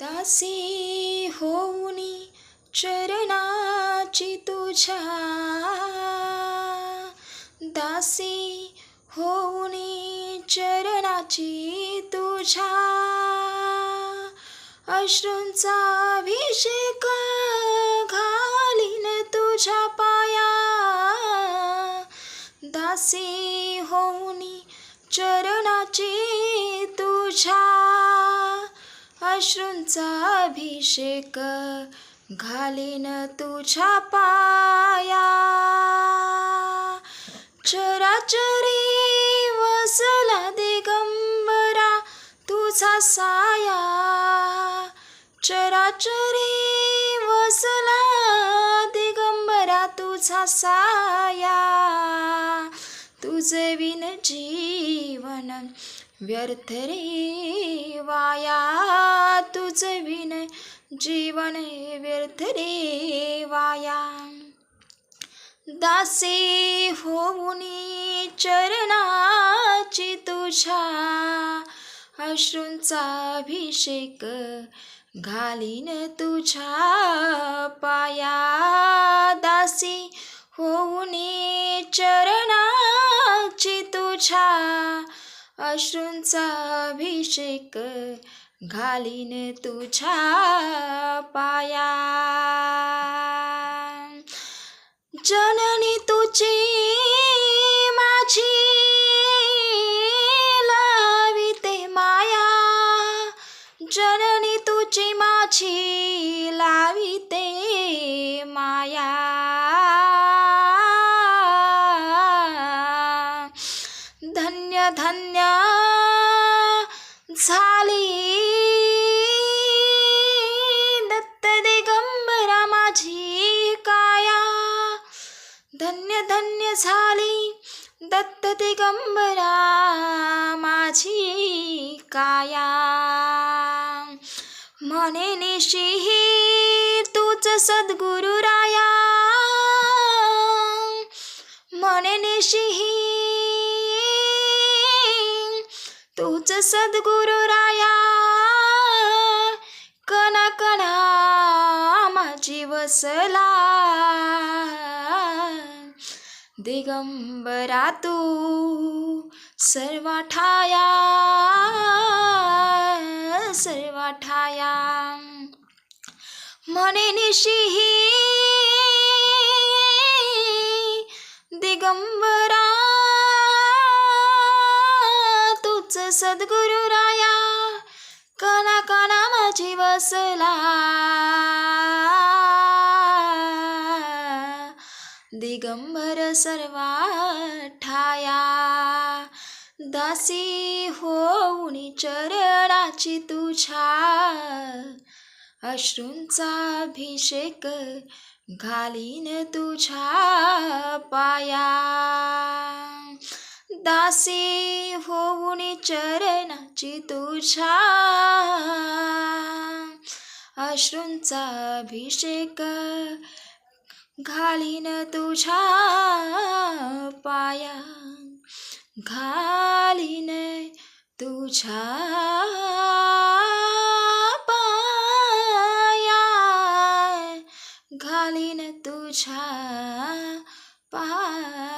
दासी होऊनी चरणाची तुझ्या. दासी होऊनी चरणाची तुझ्या. अश्रूंचा अभिषेक घालीन तुझ्या पाया. दासी होऊनी चरणाची तुझ्या. अश्रूंचा अभिषेक घालीन तुझ्या पाया. चराचरी वसला दिगंबरा तुझा साया. चराचरी वसला दिगंबरा तुझा साया. तुझे विन जीवन व्यर्थ रे वाया. विन जीवन व्यर्थ रे वाया. दासी होऊनी चरणाची तुझ्या अश्रूंचा अभिषेक घालीन तुझ्या पाया. दासी होऊनी चरणाची तुझ्या अश्रूंचा अभिषेक घालीन तुझ्या पाया. जननी तुझी माझी लाविते माया. जननी तुझी मा धन्य झाली. दत्त दिगंबरा माझी काया. धन्य धन्य झाली. दत्त दिगंबरा माझी काया. म्हणे निशी तूच सद्गुरु राया म्हणे निशी तूच सद्गुरु राया. कणा कणा माझी वसला. दिगंबरा तू सर्वा ठाया सर्वा ठाया म्हणे निशिही सद्गुरुराया सद्गुरु राया कणा कणा माझी वसला. दिगंबर सर्वा ठाया दासी होऊनी चरणाची तुझ्या. अश्रूंचा अभिषेक घालीन तुझ्या पाया. दासी चरणाची तुझ्या अश्रूंचा अभिषेक घालीन तुझ्या पाया घालीन तुझ्या पाया घालीन तुझ्या पाया.